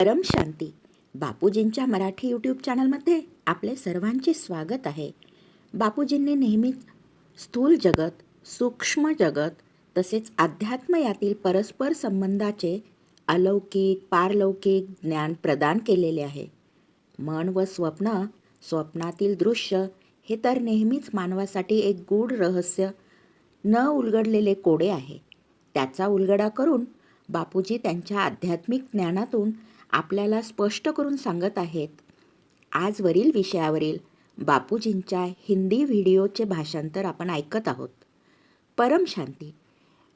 परम शांती. बापूजींच्या मराठी यूट्यूब चॅनलमध्ये आपले सर्वांचे स्वागत आहे. बापूजींनी नेहमीच स्थूल जगत सूक्ष्म जगत तसेच अध्यात्म यातील परस्पर संबंधाचे अलौकिक पारलौकिक ज्ञान प्रदान केलेले आहे. मन व स्वप्न स्वप्नातील दृश्य हे तर नेहमीच मानवासाठी एक गूढ रहस्य न उलगडलेले कोडे आहे. त्याचा उलगडा करून बापूजी त्यांच्या आध्यात्मिक ज्ञानातून आपल्याला स्पष्ट करून सांगत आहेत. आजवरील विषयावरील बापूजींच्या हिंदी व्हिडिओचे भाषांतर आपण ऐकत आहोत. परम शांती.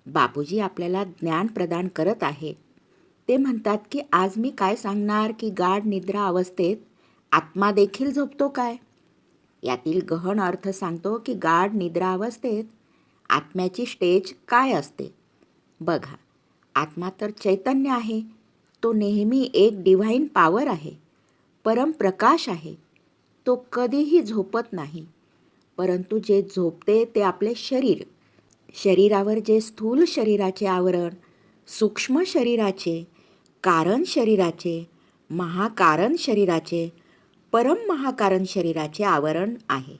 बापूजी आपल्याला ज्ञान प्रदान करत आहेत. ते म्हणतात की आज मी काय सांगणार की गाढ निद्रा अवस्थेत आत्मा देखील झोपतो काय? यातील गहन अर्थ सांगतो की गाढ निद्रा अवस्थेत आत्म्याची स्टेज काय असते? बघा आत्मा तर चैतन्य आहे. तो नेहमी एक डिव्हाइन पॉवर आहे. परमप्रकाश आहे. तो कधीही झोपत नाही. परंतु जे झोपते ते आपले शरीर. शरीरावर जे स्थूल शरीराचे आवरण सूक्ष्म शरीराचे कारण शरीराचे महाकारण शरीराचे परम महाकारण शरीराचे आवरण आहे.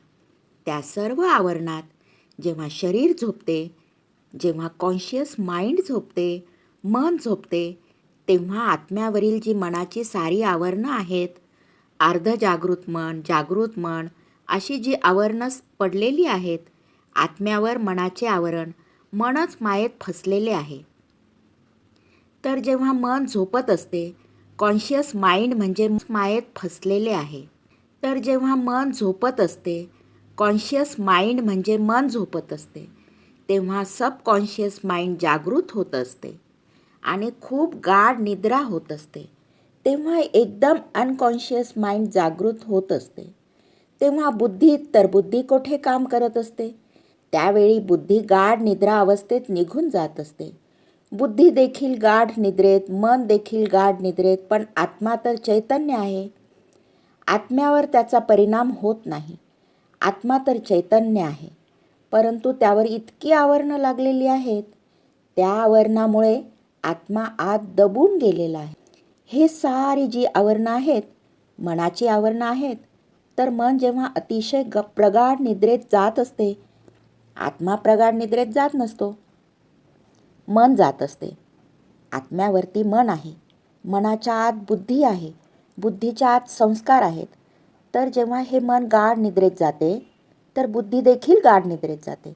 त्या सर्व आवरणात जेव्हा शरीर झोपते जेव्हा कॉन्शियस माइंड झोपते मन झोपते तेव्हा आत्म्यावरील जी मनाची सारी आवरणं आहेत अर्धजागृत मन जागृत मन अशी जी आवरणं पडलेली आहेत आत्म्यावर मनाचे आवरण मनच मायेत फसलेले आहे. तर जेव्हा मन झोपत असते कॉन्शियस माइंड म्हणजे मायेत फसलेले आहे. तर जेव्हा मन झोपत असते कॉन्शियस माइंड म्हणजे मन झोपत असते. तेव्हा सबकॉन्शियस माइंड जागृत होत असते. आणि खूप गाढ निद्रा होत असते. तेव्हा एकदम अनकॉन्शियस माइंड जागृत होत असते. तेव्हा बुद्धी तर बुद्धी कोठे काम करत असते? त्यावेळी बुद्धी गाढ निद्रा अवस्थेत निघून जात असते. बुद्धी देखील गाढ निद्रेत मन देखील गाढ निद्रेत पण आत्मा तर चैतन्य आहे. आत्म्यावर त्याचा परिणाम होत नाही. आत्मा तर चैतन्य आहे. परंतु त्यावर इतकी आवरणं लागलेली आहेत. त्या आवरणामुळे आत्मा आत दबून गेलेला आहे. हे सारी जी आवरणं आहेत मनाची आवरणं आहेत तर मन जेव्हा अतिशय ग प्रगाढ निद्रेत जात असते आत्मा प्रगाढ निद्रेत जात नसतो. मन जात असते. आत्म्यावरती मन आहे. मनाच्या आत बुद्धी आहे. बुद्धीच्या आत संस्कार आहेत. तर जेव्हा हे मन गाढ निद्रेत जाते तर बुद्धी देखील गाढ निद्रेत जाते.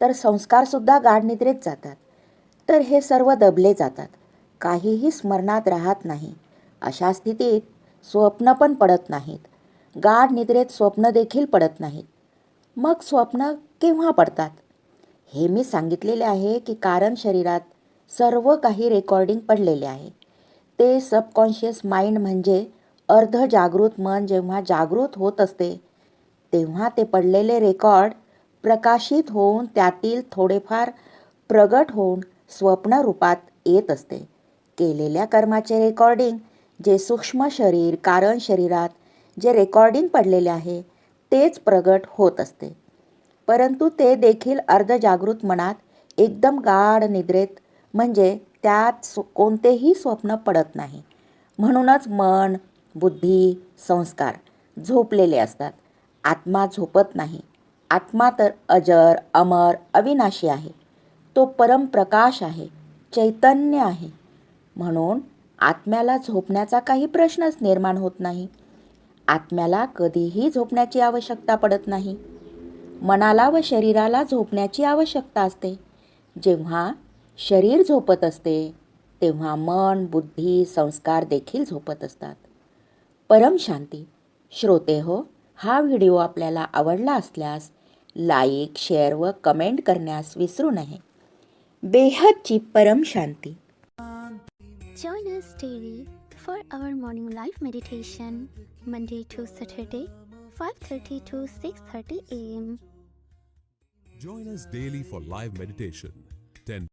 तर संस्कारसुद्धा गाढ निद्रेत जातात. तर हे सर्व दबले जातात. काहीही स्मरणात राहत नाही. अशा स्थितीत स्वप्न पण पडत नाहीत. गाढ निद्रेत स्वप्न देखील पडत नाहीत. मग स्वप्न केव्हा पडतात? हे मी सांगितलेले आहे की कारण शरीरात सर्व काही रेकॉर्डिंग पडलेले आहे. ते सबकॉन्शियस माइंड म्हणजे अर्ध जागृत मन जेव्हा जागृत होत असते तेव्हा ते पडलेले रेकॉर्ड प्रकाशित होऊन त्यातील थोडेफार प्रगट होऊन स्वप्न रूपात येत असते. केलेल्या कर्माचे रेकॉर्डिंग जे सूक्ष्म शरीर कारण शरीरात जे रेकॉर्डिंग पडलेले आहे तेच प्रगट होत असते. परंतु ते देखील अर्धजागृत मनात एकदम गाढ निद्रेत म्हणजे त्यात सु कोणतेही स्वप्न पडत नाही. म्हणूनच मन बुद्धी संस्कार झोपलेले असतात. आत्मा झोपत नाही. आत्मा तर अजर अमर अविनाशी आहे. तो परमप्रकाश आहे चैतन्य आहे. म्हणून आत्म्याला झोपण्याचा काही प्रश्नच निर्माण होत नाही. आत्म्याला कधीही झोपण्याची आवश्यकता पडत नाही. मनाला व शरीराला झोपण्याची आवश्यकता असते. जेव्हा शरीर झोपत असते तेव्हा मन बुद्धी संस्कार देखील झोपत असतात. परम शांती. श्रोते हो हा व्हिडिओ आपल्याला आवडला असल्यास लाईक शेअर व कमेंट करण्यास विसरू नये. बेहदची परम शांती Join us daily for our morning live meditation, Monday to Saturday, 5:30 to 6:30 a.m. Join us daily for live meditation, 10